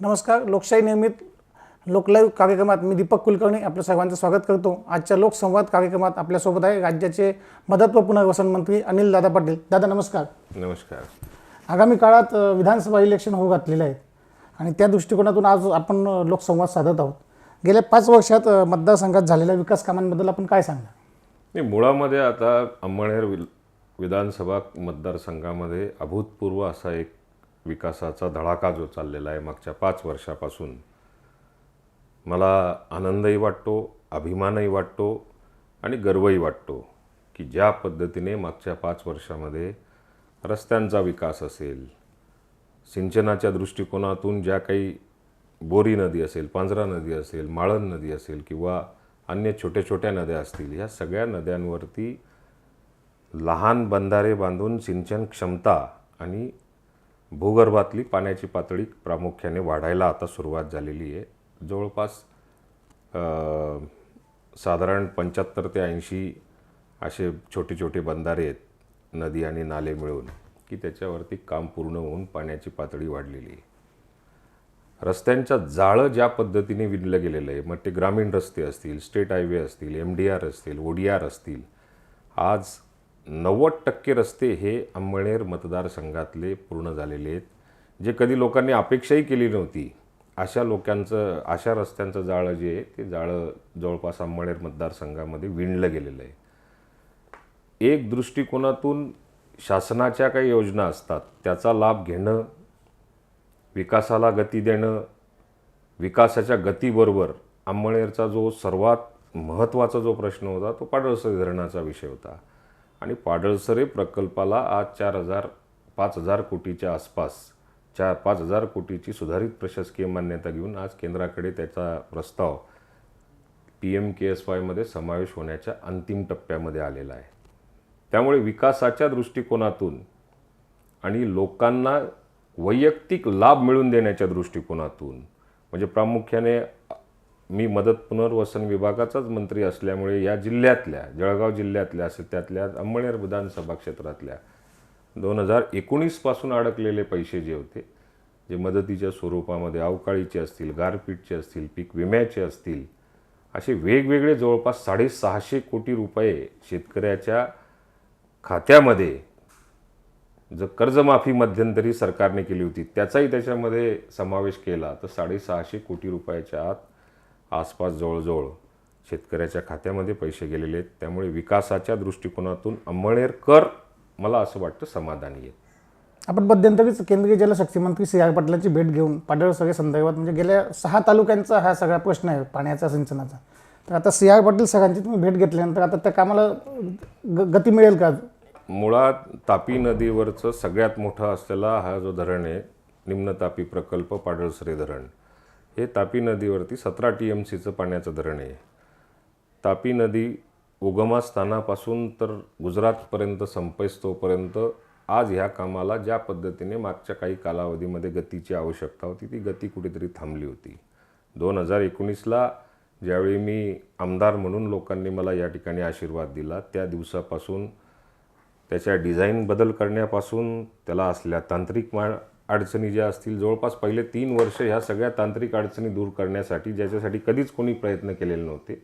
नमस्कार लोकशाही नियमित लोकलाईव्ह कार्यक्रमात मी दीपक कुलकर्णी आपलं सर्वांचं स्वागत करतो. आजच्या लोकसंवाद कार्यक्रमात आपल्यासोबत आहे राज्याचे मदत व पुनर्वसन मंत्री अनिल दादा पाटील. दादा नमस्कार. नमस्कार. आगामी काळात विधानसभा इलेक्शन होऊ घातलेलं आहे आणि त्या दृष्टिकोनातून आज आपण लोकसंवाद साधत आहोत. गेल्या पाच वर्षात मतदारसंघात झालेल्या विकास कामांबद्दल आपण काय सांगणार? नाही मुळामध्ये आता अंमळनेर वि विधानसभा मतदारसंघामध्ये अभूतपूर्व असा एक विकासाचा धडाका जो चाललेला आहे मागच्या पाच वर्षापासून मला आनंदही वाटतो अभिमानही वाटतो आणि गर्वही वाटतो की ज्या पद्धतीने मागच्या पाच वर्षामध्ये रस्त्यांचा विकास असेल सिंचनाच्या दृष्टिकोनातून ज्या काही बोरी नदी असेल पांझरा नदी असेल माळण नदी असेल किंवा अन्य छोट्या छोट्या नद्या असतील ह्या सगळ्या नद्यांवरती लहान बंधारे बांधून सिंचन क्षमता आणि भूगर्भातली पाण्याची पातळी प्रामुख्याने वाढायला आता सुरुवात झालेली आहे. जवळपास साधारण पंच्याहत्तर ते ऐंशी असे छोटे छोटे बंधारे आहेत नदी आणि नाले मिळून की त्याच्यावरती काम पूर्ण होऊन पाण्याची पातळी वाढलेली आहे. रस्त्यांच्या जाळं ज्या पद्धतीने विणलं गेलेलं आहे मग ते ग्रामीण रस्ते असतील स्टेट हायवे असतील एम डी आर असतील ओ डी आर असतील आज नव्वद टक्के रस्ते हे अंमळनेर मतदारसंघातले पूर्ण झालेले आहेत. जे कधी लोकांनी अपेक्षाही केली नव्हती अशा लोकांचं अशा रस्त्यांचं जाळं जे आहे ते जाळं जवळपास अंमळनेर मतदारसंघामध्ये विणलं गेलेलं आहे. एक दृष्टिकोनातून शासनाच्या काही योजना असतात त्याचा लाभ घेणं विकासाला गती देणं विकासाच्या गतीबरोबर अंमळनेरचा जो सर्वात महत्त्वाचा जो प्रश्न होता तो पाडळसरे धरणाचा विषय होता. आणि पाडळसरे प्रकल्पाला आज चार हजार पाच हजार कोटीच्या आसपास चार पाच हजार कोटीची सुधारित प्रशासकीय मान्यता घेऊन आज केंद्राकडे त्याचा प्रस्ताव पी एम के एस वायमध्ये समावेश होण्याच्या अंतिम टप्प्यामध्ये आलेला आहे. त्यामुळे विकासाच्या दृष्टिकोनातून आणि लोकांना वैयक्तिक लाभ मिळवून देण्याच्या दृष्टिकोनातून म्हणजे प्रामुख्याने मी मदत पुनर्वसन विभागाचाच मंत्री असल्यामुळे या जिल्ह्यातल्या जळगाव जिल्ह्यातल्या असेल त्यातल्या अंमळनेर विधानसभा क्षेत्रातल्या दोन हजार एकोणीसपासून अडकलेले पैसे जे होते जे मदतीच्या स्वरूपामध्ये अवकाळीचे असतील गारपीटचे असतील पीक विम्याचे असतील असे वेगवेगळे जवळपास साडेसहाशे कोटी रुपये शेतकऱ्याच्या खात्यामध्ये जर कर्जमाफी मध्यंतरी सरकारने केली होती त्याचाही त्याच्यामध्ये समावेश केला तर साडेसहाशे कोटी रुपयाच्या आत आसपास जवळजवळ शेतकऱ्याच्या खात्यामध्ये पैसे गेलेले आहेत. त्यामुळे विकासाच्या दृष्टिकोनातून अंमळनेर कर मला असं वाटतं समाधानी आहे आपण मध्यंतरीच केंद्रीय जलशक्ती मंत्री सी आर पाटलांची भेट घेऊन पाडळसरे संदर्भात म्हणजे गेल्या सहा तालुक्यांचा हा सगळा प्रश्न आहे पाण्याचा सिंचनाचा. तर आता सी आर पाटील सरांची तुम्ही भेट घेतल्यानंतर आता त्या कामाला ग- गती मिळेल का? मुळात तापी नदीवरचं सगळ्यात मोठा असलेला हा जो धरण आहे निम्न तापी प्रकल्प पाडळसरे धरण. हे तापी नदीवरती सतरा टी एम सीचं पाण्याचं धरण आहे. तापी नदी उगमास्थानापासून तर गुजरातपर्यंत संपेस तोपर्यंत आज ह्या कामाला ज्या पद्धतीने मागच्या काही कालावधीमध्ये गतीची आवश्यकता होती ती गती कुठेतरी थांबली होती. दोन हजार एकोणीसला ज्यावेळी मी आमदार म्हणून लोकांनी मला या ठिकाणी आशीर्वाद दिला त्या दिवसापासून त्याच्या डिझाईन बदल करण्यापासून त्याला असल्या तांत्रिक मा अडचणी ज्या असतील जवळपास पहिले तीन वर्ष ह्या सगळ्या तांत्रिक अडचणी दूर करण्यासाठी ज्याच्यासाठी कधीच कोणी प्रयत्न केलेले नव्हते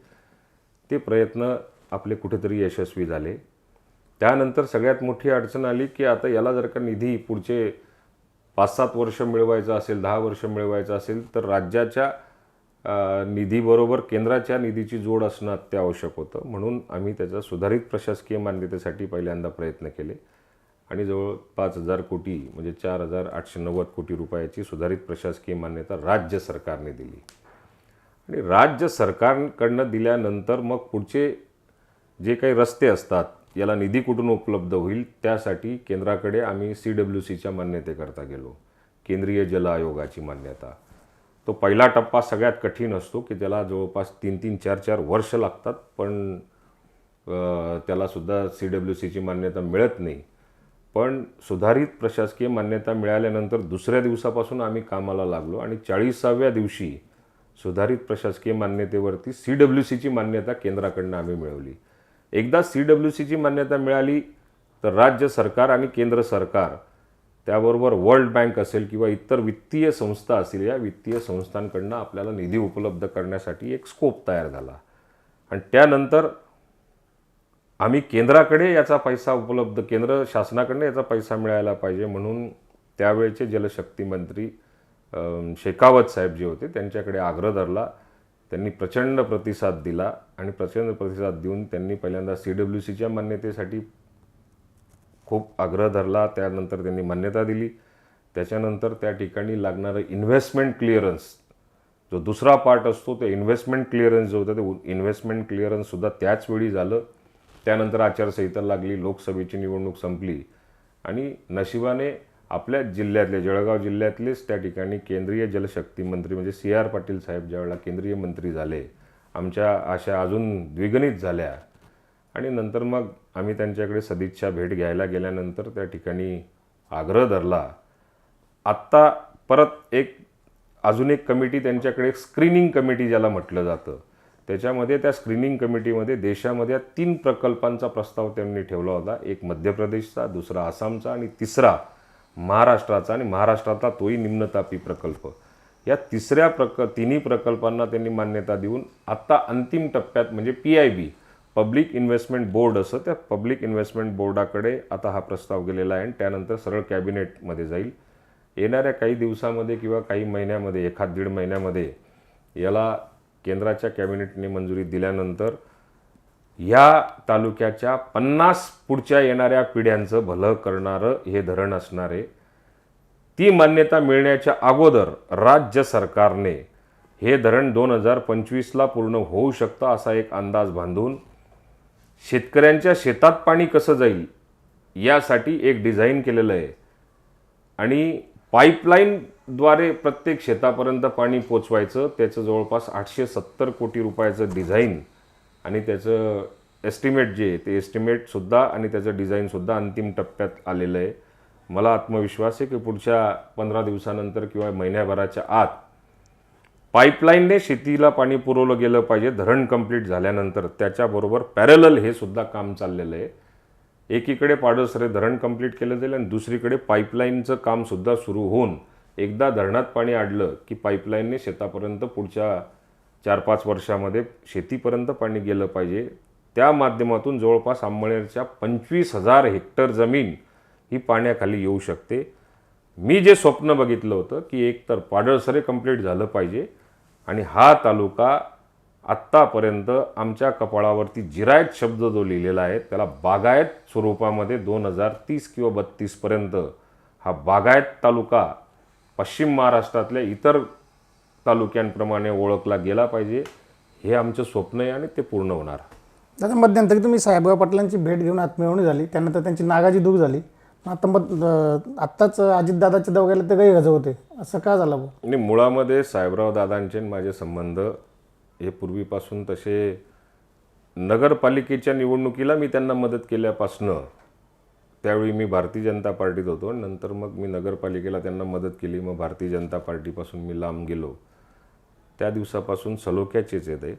ते प्रयत्न आपले कुठेतरी यशस्वी झाले. त्यानंतर सगळ्यात मोठी अडचण आली की आता याला जर का निधी पुढचे पाच सात वर्ष मिळवायचं असेल दहा वर्ष मिळवायचं असेल तर राज्याच्या निधीबरोबर केंद्राच्या निधीची जोड असणं अत्यावश्यक होतं. म्हणून आम्ही त्याचा सुधारित प्रशासकीय मान्यतेसाठी पहिल्यांदा प्रयत्न केले. आणि जवळ पाच हजार कोटी म्हणजे चार हजार आठशे नव्वद कोटी रुपयाची सुधारित प्रशासकीय मान्यता राज्य सरकारने दिली. आणि राज्य सरकारकडनं दिल्यानंतर मग पुढचे जे काही रस्ते असतात याला निधी कुठून उपलब्ध होईल त्यासाठी केंद्राकडे आम्ही सी डब्ल्यू सीच्या मान्यतेकरता गेलो. केंद्रीय जल आयोगाची मान्यता. तो पहिला टप्पा सगळ्यात कठीण असतो की त्याला जवळपास तीन तीन चार चार वर्ष लागतात पण त्यालासुद्धा सी डब्ल्यू सीची मान्यता मिळत नाही. पण सुधारित प्रशासकीय मान्यता मिळाल्यानंतर दुसऱ्या दिवसापासून आम्ही कामाला लागलो आणि चाळीसाव्या दिवशी सुधारित प्रशासकीय मान्यतेवरती सी डब्ल्यू सीची मान्यता केंद्राकडनं आम्ही मिळवली. एकदा सी डब्ल्यू सीची मान्यता मिळाली तर राज्य सरकार आणि केंद्र सरकार त्याबरोबर वर्ल्ड बँक असेल किंवा इतर वित्तीय संस्था असतील या वित्तीय संस्थांकडनं आपल्याला निधी उपलब्ध करण्यासाठी एक स्कोप तयार झाला. आणि त्यानंतर आम्ही केंद्राकडे याचा पैसा उपलब्ध केंद्र शासनाकडनं याचा पैसा मिळायला पाहिजे म्हणून त्यावेळचे जलशक्ती मंत्री शेखावत साहेब जे होते त्यांच्याकडे आग्रह धरला. त्यांनी प्रचंड प्रतिसाद दिला आणि प्रचंड प्रतिसाद देऊन त्यांनी पहिल्यांदा सी डब्ल्यू सीच्या मान्यतेसाठी खूप आग्रह धरला. त्यानंतर त्यांनी मान्यता दिली. त्याच्यानंतर त्या ठिकाणी लागणारं इन्व्हेस्टमेंट क्लिअरन्स जो दुसरा पार्ट असतो ते इन्व्हेस्टमेंट क्लिअरन्स जो होता ते इन्व्हेस्टमेंट क्लिअरन्ससुद्धा त्याच वेळी झालं. त्यानंतर आचारसंहिता लागली लोकसभेची निवडणूक संपली आणि नशिबाने आपल्या जिल्ह्यातले जळगाव जिल्ह्यातलेच त्या ठिकाणी केंद्रीय जलशक्ती मंत्री म्हणजे सी आर पाटील साहेब ज्यावेळेला केंद्रीय मंत्री झाले आमच्या आशा अजून द्विगणित झाल्या. आणि नंतर मग आम्ही त्यांच्याकडे सदिच्छा भेट घ्यायला गेल्यानंतर त्या ठिकाणी आग्रह धरला. आत्ता परत एक अजून एक कमिटी त्यांच्याकडे स्क्रीनिंग कमिटी ज्याला म्हटलं जातं. त्याच्यामध्ये त्या स्क्रीनिंग कमिटीमध्ये देशामध्ये तीन प्रकल्पांचा प्रस्ताव त्यांनी ठेवला होता. एक मध्य प्रदेशचा दुसरा आसामचा आणि तिसरा महाराष्ट्राचा. आणि महाराष्ट्रातला तोही निम्नतापी प्रकल्प. या तिसऱ्या प्रक तिन्ही प्रकल्पांना त्यांनी मान्यता देऊन आत्ता अंतिम टप्प्यात म्हणजे P I B public investment board असं त्या पब्लिक इन्व्हेस्टमेंट बोर्डाकडे आता हा प्रस्ताव गेलेला आहे आणि त्यानंतर सरळ कॅबिनेटमध्ये जाईल. येणाऱ्या काही दिवसामध्ये किंवा काही महिन्यामध्ये एखाद दीड महिन्यामध्ये याला केंद्राच्या कॅबिनेटने मंजुरी दिल्यानंतर या तालुक्याच्या पन्नास पुढच्या येणाऱ्या पिढ्यांचं भलं करणारं हे धरण असणारे ती मान्यता मिळण्याच्या अगोदर राज्य सरकारने हे धरण दोन हजार पंचवीसला पूर्ण होऊ शकतं असा एक अंदाज बांधून शेतकऱ्यांच्या शेतात पाणी कसं जाईल यासाठी एक डिझाईन केलेलं आहे. आणि पाईपलाईन द्वारे प्रत्येक शेतापर्यंत पाणी पोचवायचं त्याचं जवळपास आठशे सत्तर कोटी रुपयाचं डिझाईन आणि त्याचं एस्टिमेट जे आहे ते एस्टिमेटसुद्धा आणि त्याचं डिझाईनसुद्धा अंतिम टप्प्यात आलेलं आहे. मला आत्मविश्वास आहे की पुढच्या पंधरा दिवसानंतर किंवा महिन्याभराच्या आत पाईपलाईनने शेतीला पाणी पुरवलं गेलं पाहिजे धरण कंप्लीट झाल्यानंतर त्याच्याबरोबर पॅरलल हे सुद्धा काम चाललेलं आहे. एकीकडे पाडसरे धरण कंप्लीट केलं जाईल आणि दुसरीकडे पाईपलाईनचं कामसुद्धा सुरू होऊन एकदा धरणात पाणी आडलं की पाईपलाईनने शेतापर्यंत पुढच्या चार पाच वर्षामध्ये शेतीपर्यंत पाणी गेलं पाहिजे. त्या माध्यमातून जवळपास आंबळेरच्या पंचवीस हजार हेक्टर जमीन ही पाण्याखाली येऊ शकते. मी जे स्वप्न बघितलं होतं की एक तर पाडळसरे कंप्लीट झालं पाहिजे आणि हा तालुका आत्तापर्यंत आमच्या कपाळावरती जिरायत शब्द जो लिहिलेला आहे त्याला बागायत स्वरूपामध्ये दोन हजार तीस किंवा बत्तीसपर्यंत हा बागायत तालुका पश्चिम महाराष्ट्रातल्या इतर तालुक्यांप्रमाणे ओळखला गेला पाहिजे. हे आमचं स्वप्न आहे आणि ते पूर्ण होणार. दादा मध्यंतरी तुम्ही साहेबराव पाटलांची भेट घेऊन आत्मीयवणी झाली. त्यानंतर त्यांची नागाची दूर झाली. आता मग आत्ताच अजितदादाच्या दौऱ्याला ते गैरहजर होते. असं का झालं आणि मुळामध्ये साहेबराव दादांचे आणि माझे संबंध हे पूर्वीपासून तसे नगरपालिकेच्या निवडणुकीला मी त्यांना मदत केल्यापासनं त्यावेळी मी भारतीय जनता पार्टीत होतो आणि नंतर मग मी नगरपालिकेला त्यांना मदत केली. मग भारतीय जनता पार्टीपासून मी लांब गेलो. त्या दिवसापासून सलोख्याचेच येते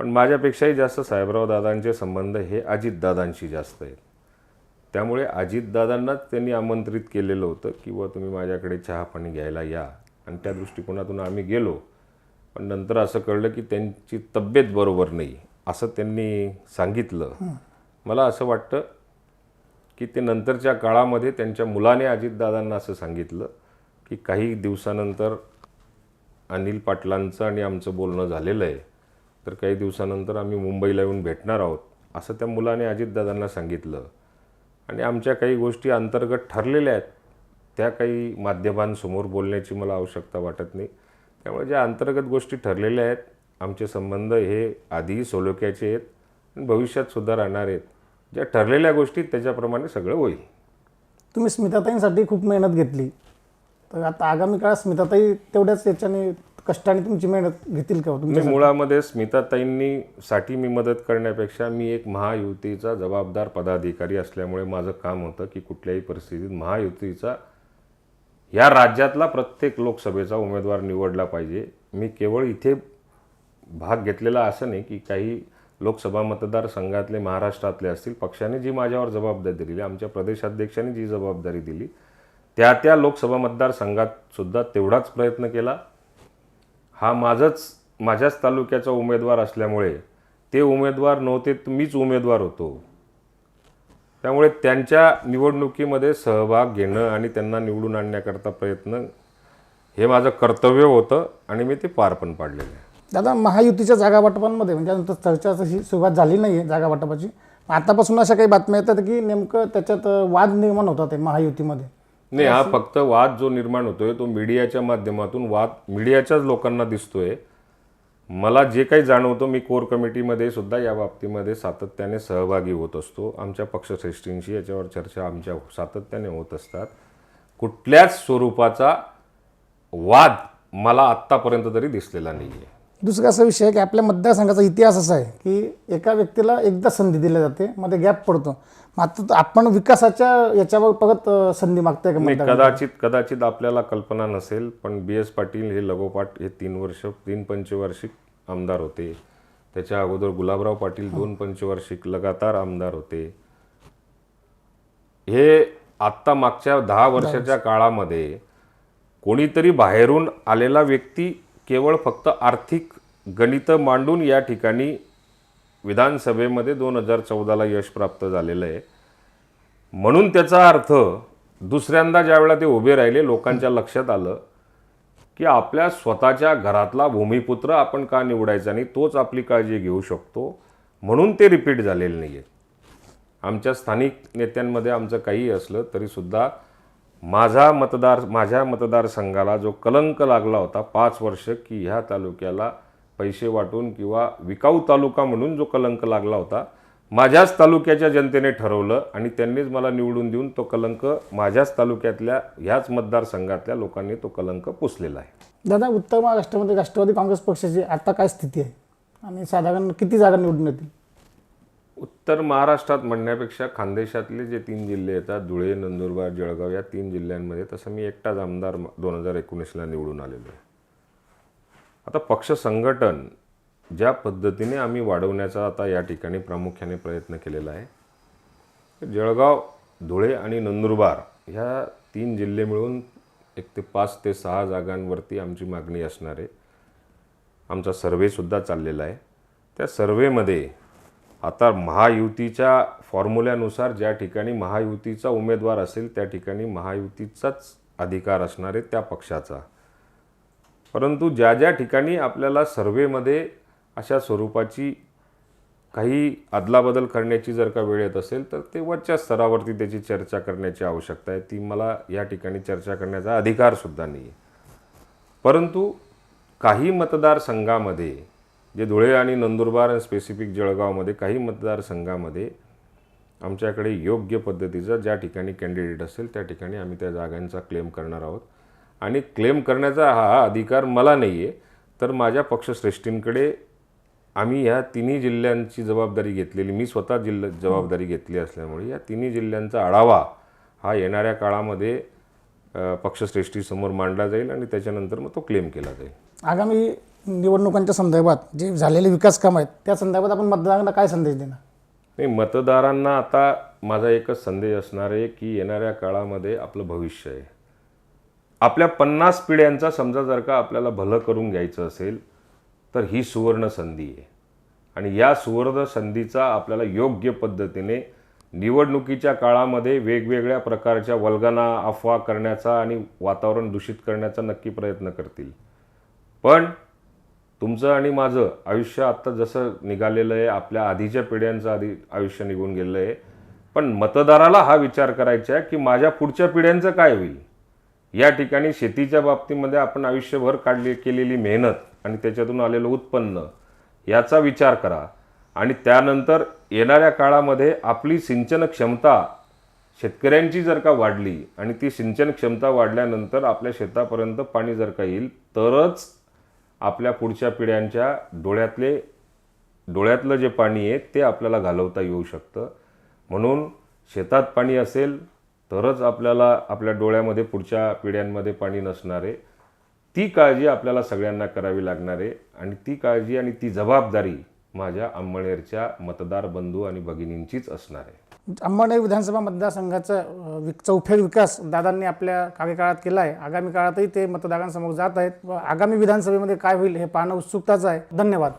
पण माझ्यापेक्षाही जास्त साहेबराव दादांचे संबंध हे अजितदादांशी जास्त आहेत. त्यामुळे अजितदादांनाच त्यांनी आमंत्रित केलेलं होतं की बुवा तुम्ही माझ्याकडे चहा पाणी घ्यायला या. आणि त्या दृष्टिकोनातून आम्ही गेलो. पण नंतर असं कळलं की त्यांची तब्येत बरोबर नाही असं त्यांनी सांगितलं. मला असं वाटतं की ते नंतरच्या काळामध्ये त्यांच्या मुलाने अजितदादांना असं सांगितलं की काही दिवसानंतर अनिल पाटलांचं आणि आमचं बोलणं झालेलं आहे तर काही दिवसानंतर आम्ही मुंबईला येऊन भेटणार आहोत असं त्या मुलाने अजितदादांना सांगितलं. आणि आमच्या काही गोष्टी अंतर्गत ठरलेल्या आहेत त्या काही माध्यमांसमोर बोलण्याची मला आवश्यकता वाटत नाही. त्यामुळे ज्या अंतर्गत गोष्टी ठरलेल्या आहेत आमचे संबंध हे आधीही सोलोक्याचे आहेत आणि भविष्यात सुद्धा राहणार आहेत ज्या ठरलेल्या गोष्टी त्याच्याप्रमाणे सगळं होईल. तुम्ही स्मिताताईंसाठी खूप मेहनत घेतली. तर आता आगामी काळात स्मिताताई तेवढ्याच याच्याने कष्टाने तुमची मेहनत घेतील का हो मी तुमच्या मुळामध्ये स्मिताताईंनी साठी मी मदत करण्यापेक्षा मी एक महायुतीचा जबाबदार पदाधिकारी असल्यामुळे माझं काम होतं की कुठल्याही परिस्थितीत महायुतीचा या राज्यातला प्रत्येक लोकसभेचा उमेदवार निवडला पाहिजे. मी केवळ इथे भाग घेतलेला असं नाही की काही लोकसभा मतदारसंघातले महाराष्ट्रातले असतील पक्षाने जी माझ्यावर जबाबदारी दिली आमच्या प्रदेशाध्यक्षांनी जी जबाबदारी दिली त्या त्या लोकसभा मतदारसंघात सुद्धा तेवढाच प्रयत्न केला. हा माझंच माझ्याच तालुक्याचा उमेदवार असल्यामुळे ते उमेदवार नव्हते मीच उमेदवार होतो. त्यामुळे त्यांच्या निवडणुकीमध्ये सहभाग घेणं आणि त्यांना निवडून आणण्याकरता प्रयत्न हे माझं कर्तव्य होतं आणि मी ते पार पण पाडलेलं आहे. दादा महायुतीच्या जागा वाटपांमध्ये म्हणजे अजून तर चर्चा तशी सुरुवात झाली नाही आहे जागा वाटपाची आतापासून अशा काही बातम्या येतात की नेमकं त्याच्यात वाद निर्माण होतात महायुतीमध्ये. नाही हा फक्त वाद जो निर्माण होतोय तो मीडियाच्या माध्यमातून वाद मीडियाच्याच लोकांना दिसतोय. मला जे काही जाणवतं मी कोर कमिटीमध्ये सुद्धा या बाबतीमध्ये सातत्याने सहभागी होत असतो. आमच्या पक्षश्रेष्ठींशी याच्यावर चर्चा आमच्या सातत्याने होत असतात. कुठल्याच स्वरूपाचा वाद मला आत्तापर्यंत तरी दिसलेला नाही आहे दुसरा असा विषय आहे की आपल्या मतदारसंघाचा इतिहास असा आहे की एका व्यक्तीला एकदा संधी दिली जाते मध्ये गॅप पडतो. मग आता तर आपण विकासाच्या याच्यावर परत संधी मागताय का नाही मतदार? कदाचित कदाचित आपल्याला कल्पना नसेल पण बी एस पाटील हे लगोपाठ हे तीन वर्ष तीन पंचवार्षिक आमदार होते. त्याच्या अगोदर गुलाबराव पाटील दोन पंचवार्षिक लगातार आमदार होते. हे आत्ता मागच्या दहा वर्षाच्या काळामध्ये कोणीतरी बाहेरून आलेला व्यक्ती केवळ फक्त आर्थिक गणितं मांडून या ठिकाणी विधानसभेमध्ये दोन हजार चौदाला यश प्राप्त झालेलं आहे. म्हणून त्याचा अर्थ दुसऱ्यांदा ज्यावेळेला ते उभे राहिले लोकांच्या लक्षात आलं की आपल्या स्वतःच्या घरातला भूमिपुत्र आपण का निवडायचा नाही तोच आपली काळजी घेऊ शकतो. म्हणून ते रिपीट झालेले नाही आहे आमच्या स्थानिक नेत्यांमध्ये आमचं काही असलं तरीसुद्धा माझा मतदार माझ्या मतदारसंघाला जो कलंक लागला होता पाच वर्ष की ह्या तालुक्याला पैसे वाटून किंवा विकाऊ तालुका म्हणून जो कलंक लागला होता माझ्याच तालुक्याच्या जनतेने ठरवलं आणि त्यांनीच मला निवडून देऊन तो कलंक माझ्याच तालुक्यातल्या ह्याच मतदारसंघातल्या लोकांनी तो कलंक पुसलेला आहे. दादा उत्तर महाराष्ट्रामध्ये राष्ट्रवादी काँग्रेस पक्षाची आता काय स्थिती आहे? आणि साधारण किती जागा निवडून येतील? उत्तर महाराष्ट्रात म्हणण्यापेक्षा खानदेशातले जे तीन जिल्हे येतात धुळे नंदुरबार जळगाव या तीन जिल्ह्यांमध्ये तसं मी एकटाच आमदार दोन हजार एकोणीसला निवडून आलेलो आहे. आता पक्ष संघटन ज्या पद्धतीने आम्ही वाढवण्याचा आता या ठिकाणी प्रामुख्याने प्रयत्न केलेला आहे जळगाव धुळे आणि नंदुरबार ह्या तीन जिल्हे मिळून एक ते पाच ते सहा जागांवरती आमची मागणी असणार आहे. आमचा सर्वेसुद्धा चाललेला आहे. त्या सर्वेमध्ये आता महायुतीच्या फॉर्म्युल्यानुसार ज्या ठिकाणी महायुतीचा उमेदवार असेल त्या ठिकाणी महायुतीचाच अधिकार असणार आहे त्या पक्षाचा. परंतु ज्या ज्या ठिकाणी आपल्याला सर्वेमध्ये अशा स्वरूपाची काही अदलाबदल करण्याची जर का वेळ येत असेल तर ते वरच्या स्तरावरती त्याची चर्चा करण्याची आवश्यकता आहे. ती मला या ठिकाणी चर्चा करण्याचा अधिकारसुद्धा नाही आहे परंतु काही मतदारसंघामध्ये जे धुळे आणि नंदुरबार आणि स्पेसिफिक जळगावमध्ये काही मतदारसंघामध्ये आमच्याकडे योग्य पद्धतीचा ज्या ठिकाणी कॅन्डिडेट असेल त्या ठिकाणी आम्ही त्या जागांचा क्लेम करणार आहोत. आणि क्लेम करण्याचा हा अधिकार मला नाही आहे तर माझ्या पक्षश्रेष्ठींकडे आम्ही ह्या तिन्ही जिल्ह्यांची जबाबदारी घेतलेली मी स्वतः जिल्हा जबाबदारी घेतली असल्यामुळे या तिन्ही जिल्ह्यांचा आढावा हा येणाऱ्या काळामध्ये पक्षश्रेष्ठीसमोर मांडला जाईल आणि त्याच्यानंतर मग तो क्लेम केला जाईल. आगामी निवडणुकांच्या संदर्भात जे झालेले विकास कामं आहेत त्या संदर्भात आपण मतदारांना काय संदेश देणार? नाही मतदारांना आता माझा एकच संदेश असणार आहे की येणाऱ्या काळामध्ये आपलं भविष्य आहे. आपल्या पन्नास पिढ्यांचा समजा जर का आपल्याला भलं करून घ्यायचं असेल तर ही सुवर्ण संधी आहे. आणि या सुवर्ण संधीचा आपल्याला योग्य पद्धतीने निवडणुकीच्या काळामध्ये वेगवेगळ्या प्रकारच्या वल्गना अफवा करण्याचा आणि वातावरण दूषित करण्याचा नक्की प्रयत्न करतील. पण तुमचं आणि माझं आयुष्य आत्ता जसं निघालेलं आहे आपल्या आधीच्या पिढ्यांचं आधी आयुष्य निघून गेलेलं आहे. पण मतदाराला हा विचार करायचा आहे की माझ्या पुढच्या पिढ्यांचं काय होईल? या ठिकाणी शेतीच्या बाबतीमध्ये आपण आयुष्यभर काढली केलेली मेहनत आणि त्याच्यातून आलेलं उत्पन्न याचा विचार करा. आणि त्यानंतर येणाऱ्या काळामध्ये आपली सिंचन क्षमता शेतकऱ्यांची जर का वाढली आणि ती सिंचन क्षमता वाढल्यानंतर आपल्या शेतापर्यंत पाणी जर का येईल तरच आपल्या पुढच्या पिढ्यांच्या डोळ्यातले डोळ्यातलं जे पाणी आहे ते आपल्याला घालवता येऊ शकतं. म्हणून शेतात पाणी असेल तरच आपल्याला आपल्या डोळ्यामध्ये पुढच्या पिढ्यांमध्ये पाणी नसणार. आहे ती काळजी आपल्याला सगळ्यांना करावी लागणार आहे. आणि ती काळजी आणि ती जबाबदारी माझ्या आंबळेरच्या मतदार बंधू आणि भगिनींचीच असणार आहे. अंबरनाथ विधानसभा मतदारसंघाचा विक चौफेर विकास दादांनी आपल्या कार्यकाळात केला आहे आगामी काळातही ते मतदारांसमोर जात आहेत. व आगामी विधानसभेमध्ये काय होईल हे पाहणं उत्सुकताच आहे. धन्यवाद.